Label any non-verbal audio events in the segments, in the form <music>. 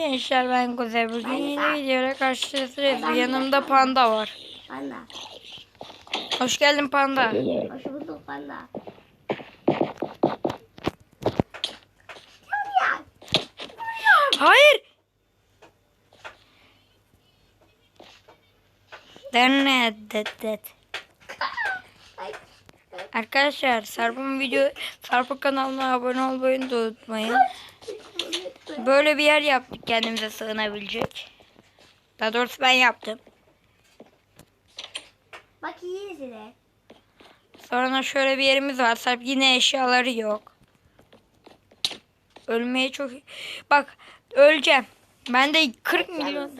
gençler ben Kuzey. Bugün yeni de. videoyla karşınızdayız. Yanımda panda var. Panda. Hoş geldin panda. Hoş bulduk panda. Hayır. Dernet det det. Arkadaşlar Sarp'ın video Sarp'ın kanalına abone olmayı unutmayın. Böyle bir yer yaptık kendimize sığınabilecek. Daha doğrusu ben yaptım. Bak iyi izle. Sonra şöyle bir yerimiz var. Sarp yine eşyaları yok. Ölmeye çok... Bak öleceğim. Ben de 40 milyon...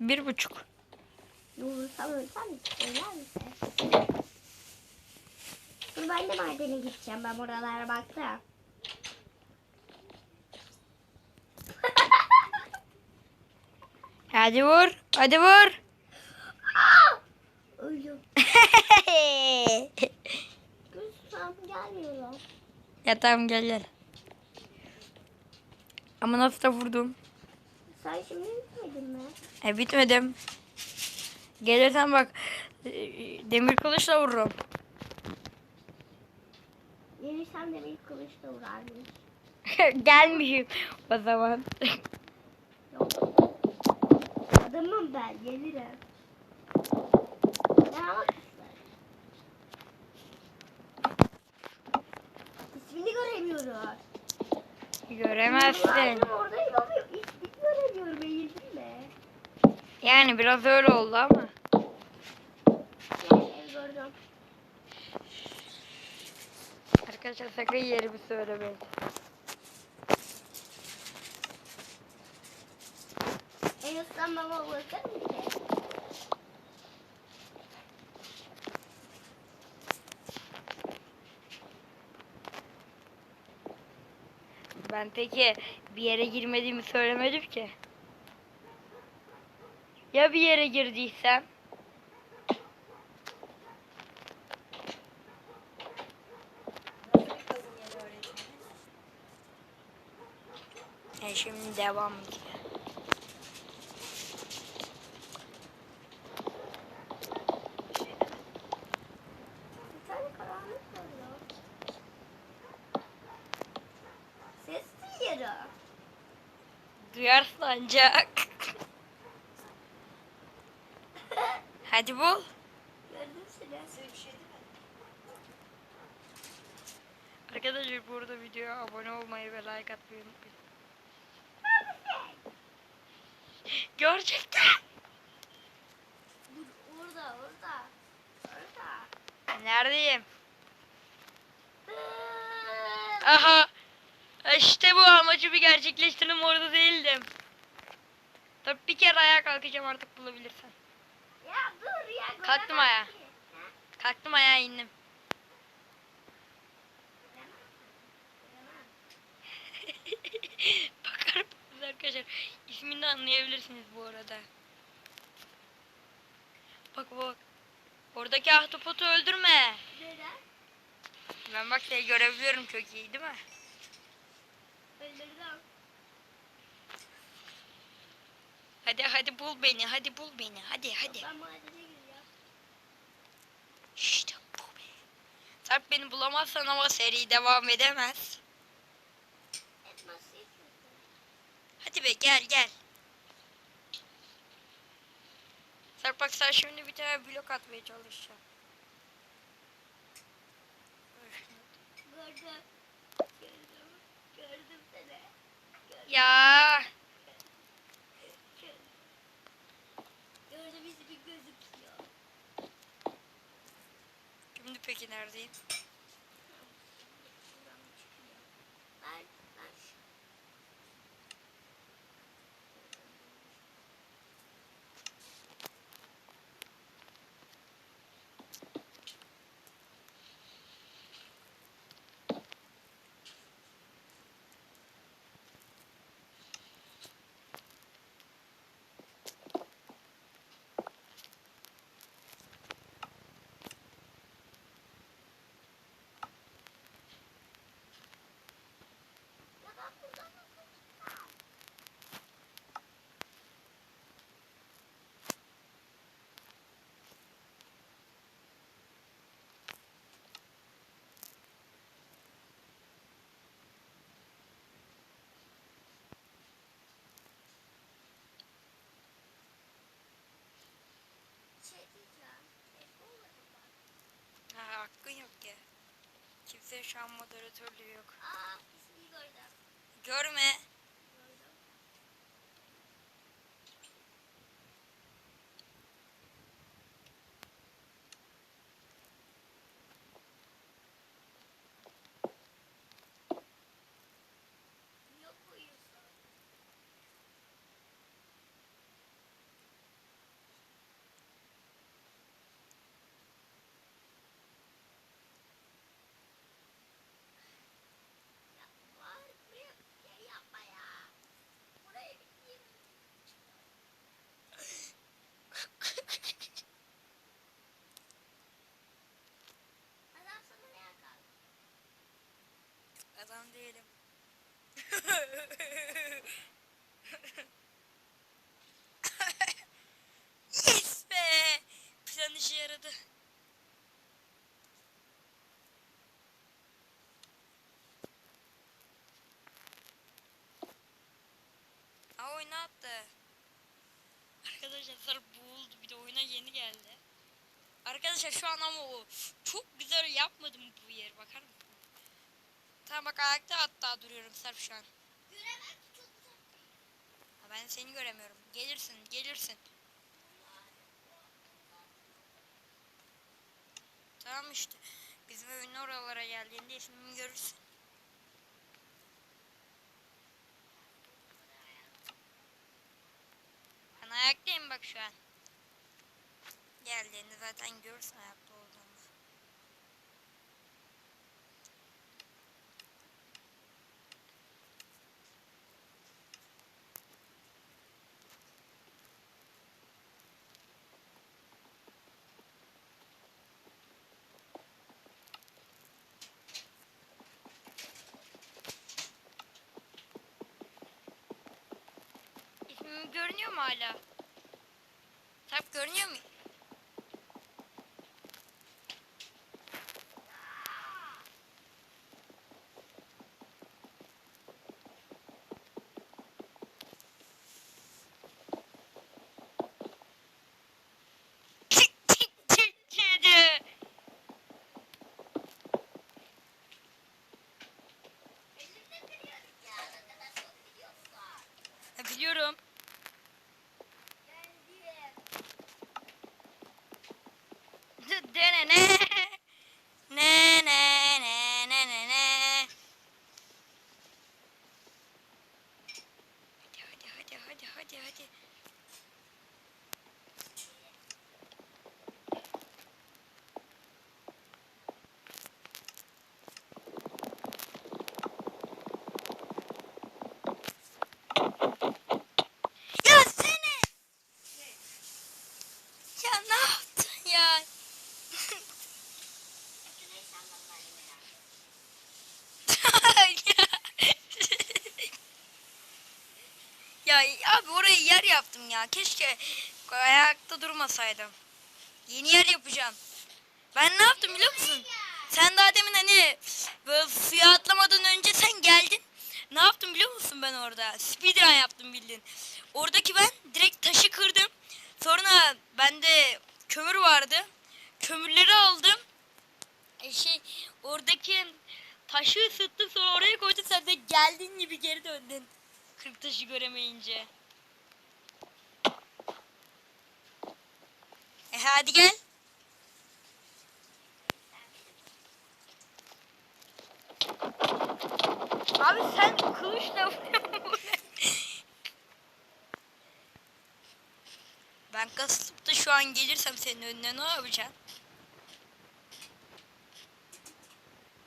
Bir buçuk. Vurursam ölsem? Söyler misin? Dur ben de madene gideceğim. Ben oralara baktım. <laughs> Hadi vur. Hadi vur. Öldüm. Gözüm gelmiyor. ya tamam gel gel. Ama nasıl da vurdum. Sen şimdi bitmedin mi? E bitmedim. Gelirsen bak e, demir kılıçla vururum. Yenirsem de bir kılıçla vurardım. <laughs> Gelmişim o zaman. Adamım ben gelirim. Ne ister? İsmini göremiyorum. Göremezsin. Vardım oradayım ama ismini göremiyorum. Eğildim mi? Yani biraz öyle oldu ama. Yani ev gördüm. Arkadaşlar sakın yerimi söylemeyin. Ben peki bir yere girmediğimi söylemedim ki. Ya bir yere girdiysem? E şimdi devam ediyor. Ancak. Hadi bul. Arkadaşlar burada videoya abone olmayı ve like atmayı unutmayın. Gerçekten. Dur orada orada. Orada. Neredeyim? Aha. İşte bu amacımı gerçekleştirdim orada değildim. Tabii bir kere ayağa kalkacağım artık bulabilirsen. Ya dur ya. Kalktım ayağa. Kalktım ayağa indim. <laughs> Bakar mısınız arkadaşlar? İsmini anlayabilirsiniz bu arada. Bak bak. Oradaki ahtapotu öldürme. Neden? Ben bak seni görebiliyorum çok iyi değil mi? Öldürdüm. Hadi hadi bul beni hadi bul beni hadi hadi. Ben madene giriyorum. İşte bu be. Sarp beni bulamazsan ama seri devam edemez. Etmez. Hadi be gel gel. Sarp bak sen şimdi bir tane blok atmaya çalışacaksın. Gördüm. Gördüm. Gördüm seni. Gördüm. Ya Gördüm ismi gözüküyor. şimdi peki neredeyim? Kimse şu an moderatörlüğü yok. Aa ismini gördüm. Görme. Gördüm. Yok uyuyorsun. Ya var buraya bir şey yapma ya. Burayı bitireyim. Adam sana ne yakar? Adam değilim. yes be. Plan işe yaradı. Aa oyun ne yaptı? Arkadaşlar sarı boğuldu. Bir de oyuna yeni geldi. Arkadaşlar şu an ama o çok güzel yapmadım bu yer bakar mısın? Tamam bak ayakta hatta duruyorum Sarp şu an. Ha, ben seni göremiyorum. Gelirsin, gelirsin. Tamam işte. Bizim evin oralara geldiğinde ismimi görürsün. Ben ayaktayım bak şu an. Geldiğinde zaten görürsün ayakta olduğumu. İsmim görünüyor mu hala? Sarp görünüyor mu? Elimde kırıyorum ya. Ne kadar çok biliyorsun. Biliyorum. Geldim. Dene ne? Ne ne ne ne ne ne? Hadi hadi hadi hadi hadi hadi. Ya seni! Ya ne yaptın ya? Güneş anlamları merak ettim. ya abi orayı yer yaptım ya. Keşke ayakta durmasaydım. Yeni yer yapacağım. Ben ne yaptım biliyor musun? Sen daha demin hani böyle suya atlamadan önce sen geldin. Ne yaptım biliyor musun ben orada? Speedrun yaptım bildin. Oradaki ben direkt taşı kırdım. Sonra bende kömür vardı. Kömürleri aldım. E şey oradaki taşı ısıttı sonra oraya koydum sen de geldiğin gibi geri döndün. Kırk taşı göremeyince. Hadi gel. Abi sen kılıçla <laughs> Ben kasıp da şu an gelirsem senin önüne ne yapacaksın?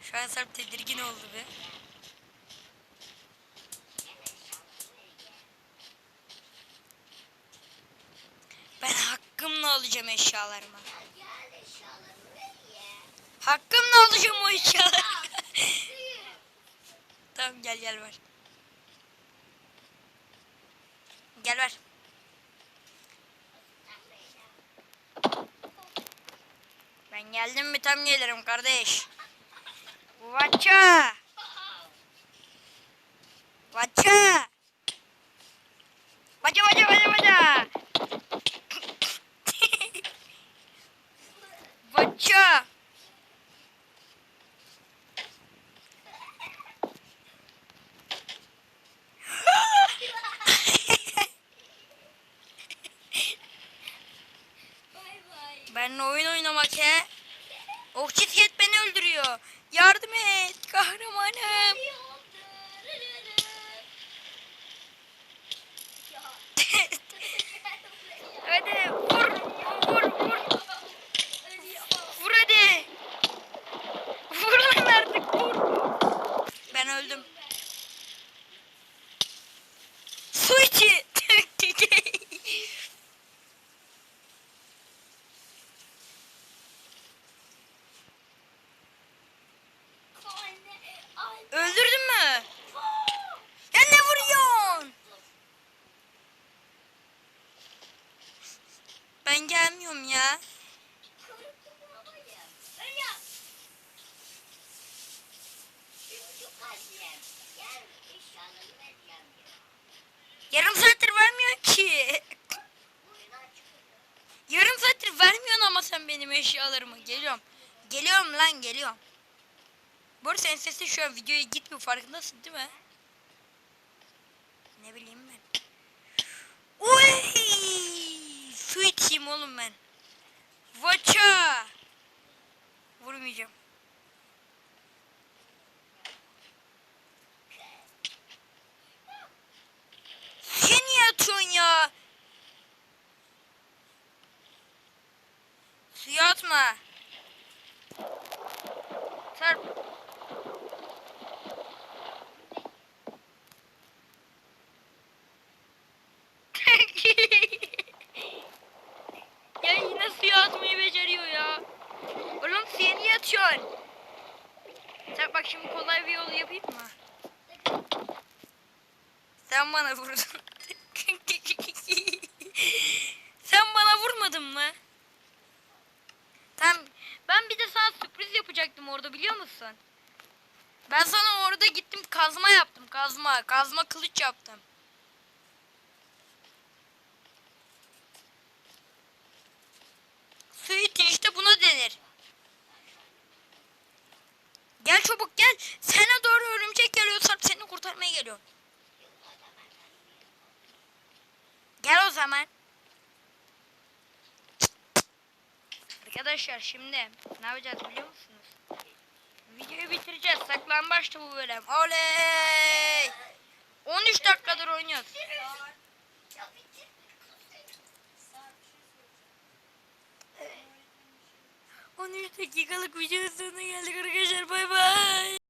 Şu an Sarp tedirgin oldu be. Ben hakkımla alacağım eşyalarımı. Hakkımla alacağım o eşyaları. <laughs> Tamam gel gel ver. Gel ver. Ben geldim mi tam gelirim kardeş. Vaça. Vaça. Oynamak he. Oh çizget beni öldürüyor. Yardım et kahramanım. <laughs> hadi vur vur vur. Vur hadi. Vur lan artık vur. Ben öldüm. Su içi. Öldürdün mü? Ya ne vuruyorsun? Ben gelmiyorum ya. Yarım saattir vermiyor ki. Yarım saattir vermiyorsun ama sen benim eşyalarımı. Geliyorum. Geliyorum lan geliyorum. Bu arada senin sesin şu an videoya gitmiyor farkındasın değil mi? Ne bileyim ben. Uy! Su içeyim oğlum ben. Vaça! Vurmayacağım. Sen niye atıyorsun ya? Suya atma. Sarp. <laughs> ya yine suya atmayı beceriyor ya. Oğlum suya niye atıyorsun? Sarp bak şimdi kolay bir yol yapayım mı? Sen bana vurdun. Sen bana vurmadın mı? Tamam. Ben bir de sana sürpriz yapacaktım orada biliyor musun? Ben sana orada gittim kazma yaptım kazma. Kazma kılıç yaptım. Su itin işte buna denir. Gel çabuk gel. Sana doğru örümcek geliyor Sarp seni kurtarmaya geliyor. Gel o zaman. Arkadaşlar şimdi ne yapacağız biliyor musunuz? Videoyu bitireceğiz. Saklambaçtı bu bölüm. Oley! 13 dakikadır oynuyoruz. 13 dakikalık videonun sonuna geldik arkadaşlar. Bay bay.